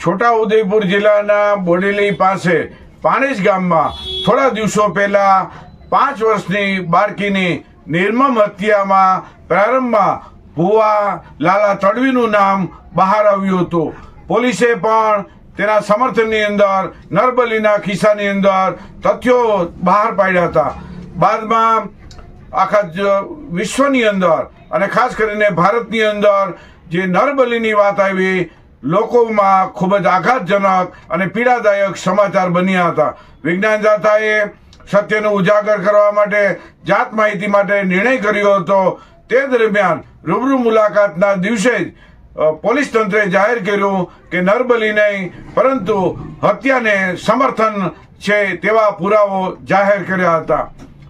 છોટાઉદેપુર જિલ્લાના બોડેલી પાસે પાણેજ ગામમાં થોડા દિવસો પહેલા પાંચ વર્ષની બાળકીની નિર્મમ હત્યામાં પ્રારંભમાં ભુવા લાલા તડવીનું નામ બહાર આવ્યું હતું. પોલીસે પણ તેના સમર્થનની અંદર, નરબલીના ખિસ્સાની અંદર તથ્યો બહાર પાડ્યા હતા. બાદમાં આખા વિશ્વની અંદર અને ખાસ કરીને ભારતની અંદર જે નરબલીની વાત આવી લોકોમાં ખૂબ જ આઘાતજનક અને પીડાદાયક સમાચાર બન્યા હતા. વિજ્ઞાન જાતાએ સત્યનું ઉજાગર કરવા માટે જાત માહિતી માટે નિર્ણય કર્યો હતો. તે દરમિયાન રૂબરૂ મુલાકાતના દિવસે જ પોલીસ તંત્રે જાહેર કર્યું કે નરબલી નહીં, પરંતુ હત્યાને સમર્થન છે તેવા પુરાવો જાહેર કર્યા હતા.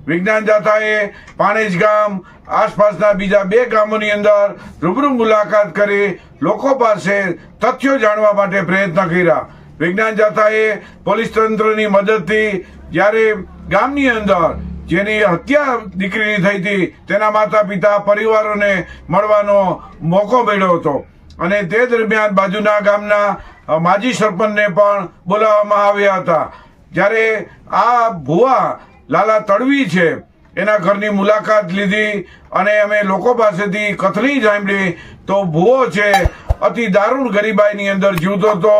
વિજ્ઞાન જાથાએ પાણેજ ગામ આસપાસના બીજા બે ગામોની અંદર રૂબરૂ મુલાકાત કરી લોકો પાસે તથ્યો જાણવા માટે પ્રયત્ન કર્યા. વિજ્ઞાન જાથાએ પોલીસ તંત્રની મદદથી જ્યારે ગામની અંદર જેની હત્યા દીકરીની થઈ હતી, તેના માતા પિતા પરિવારોને મળવાનો મોકો મળ્યો હતો. અને તે દરમિયાન બાજુના ગામના માજી સરપંચને પણ બોલાવવામાં આવ્યા હતા. જ્યારે આ ભુવા લાલા તડવી છે એના ઘરની મુલાકાત લીધી અને અમે લોકો પાસેથી કથની સાંભળી તો ભુવો છે, અતિ દારૂણ ગરીબાઈની અંદર જીવતો હતો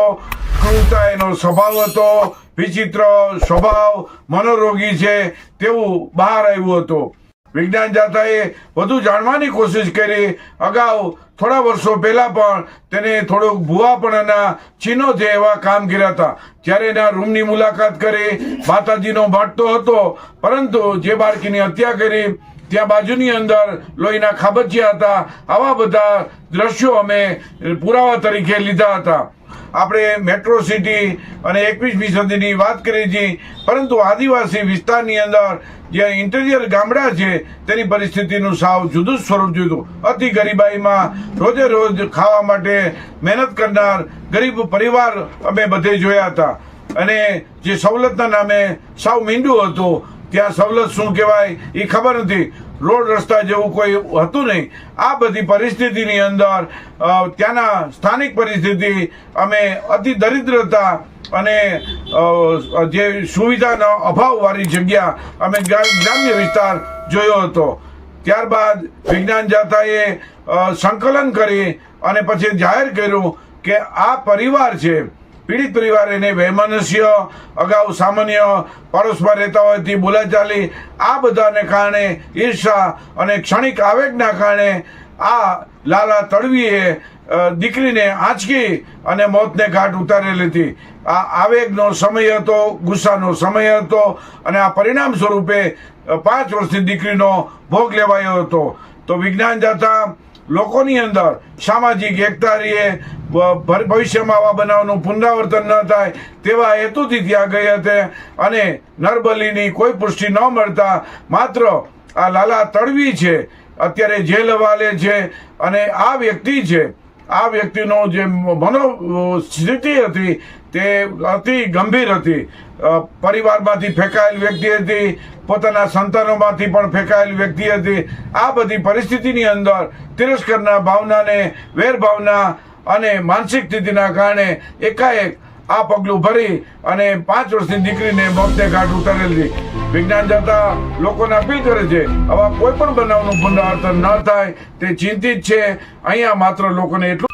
ક્રૂરતા એનો સ્વભાવ હતો, વિચિત્ર સ્વભાવ, મનોરોગી છે, તેવું બહાર આવ્યું હતું. વિજ્ઞાન જાતાએ વધુ જાણવાની કોશિશ કરી. અગાઉ થોડા વર્ષો પહેલાં પણ તેને થોડુંક ભૂવાપણાના ચિહ્નો છે એવા કામ કર્યા હતા, જ્યારે એના રૂમની મુલાકાત કરી, માતાજીનો ભાટતો હતો. પરંતુ જે બાળકીની હત્યા કરી, ત્યાં બાજુની અંદર લોહીના ખાબચિયા હતા. આવા બધા દ્રશ્યો અમે પુરાવા તરીકે લીધા હતા. આપણે મેટ્રો સિટી અને એકવીસમી સદીની વાત કરી છીએ. પરંતુ આદિવાસી વિસ્તારની અંદર જે ઇન્ટિરિયર ગામડા છે, તેની પરિસ્થિતિનું સાવ જુદું જ સ્વરૂપ જોયું અતિ ગરીબાઈમાં રોજે રોજ ખાવા માટે મહેનત કરનાર ગરીબ પરિવાર અમે બધે જોયા હતા. અને જે સવલતના નામે સાવ મીંડું હતું ત્યાં સવલત શું કહેવાય એ ખબર નથી. રોડ રસ્તા જેવું કોઈ હતું નહીં. આ બધી પરિસ્થિતિની અંદર ત્યાંના સ્થાનિક પરિસ્થિતિ, અમે અતિ દરિદ્રતા અને જે સુવિધાનો અભાવવાળી જગ્યા અમે ગ્રા- ગ્રામ્ય વિસ્તાર જોયો હતો. ત્યારબાદ વિજ્ઞાન જાતાએ સંકલન કરી અને પછી જાહેર કર્યું કે આ પરિવાર છે પીડિત પરિવાર એને વૈમનસ્ય, અગાઉ સામાન્ય, પરસ્પર રહેતા હોયથી બોલાચાલી, આ બધાને કારણે ઈર્ષા અને ક્ષણિક આવેગના કારણે આ લાલા તડવીએ દીકરીને આંચકી અને મોતને ઘાટ ઉતારેલી હતી આ આવેગનો સમય હતો, ગુસ્સાનો સમય હતો અને આ પરિણામ સ્વરૂપે પાંચ વર્ષની દીકરીનો ભોગ લેવાયો હતો. તો વિજ્ઞાન જાતા લોકોની અંદર સામાજિક એકતા રહીએ ભવિષ્યમાં આવા બનાવનું પુનરાવર્તન ન થાય તેવા હેતુથી ત્યાં ગઈ હતી અને નરબલીની કોઈ પુષ્ટિ ન મળતા માત્ર આ લાલા તડવી છે, અત્યારે જેલ હવાલે છે અને આ વ્યક્તિ છે. આ વ્યક્તિનો જે મનો સ્થિતિ હતી તે અતિ ગંભીર હતી. પરિવારમાંથી ફેંકાયેલ વ્યક્તિ હતી, પોતાના સંતાનોમાંથી પણ ફેંકાયેલ વ્યક્તિ હતી. આ બધી પરિસ્થિતિની અંદર તિરસ્કરના ભાવનાને વેરભાવના અને માનસિક સ્થિતિના કારણે એકાએક આ પગલું ભરી અને પાંચ વર્ષની દીકરીને મોતને ઘાટ ઉતારેલી. વિજ્ઞાન જતા લોકોને અપીલ કરે છે, આવા કોઈ પણ બનાવનું પુનરાવર્તન ન થાય, તે ચિંતિત છે. અહીંયા માત્ર લોકોને એટલું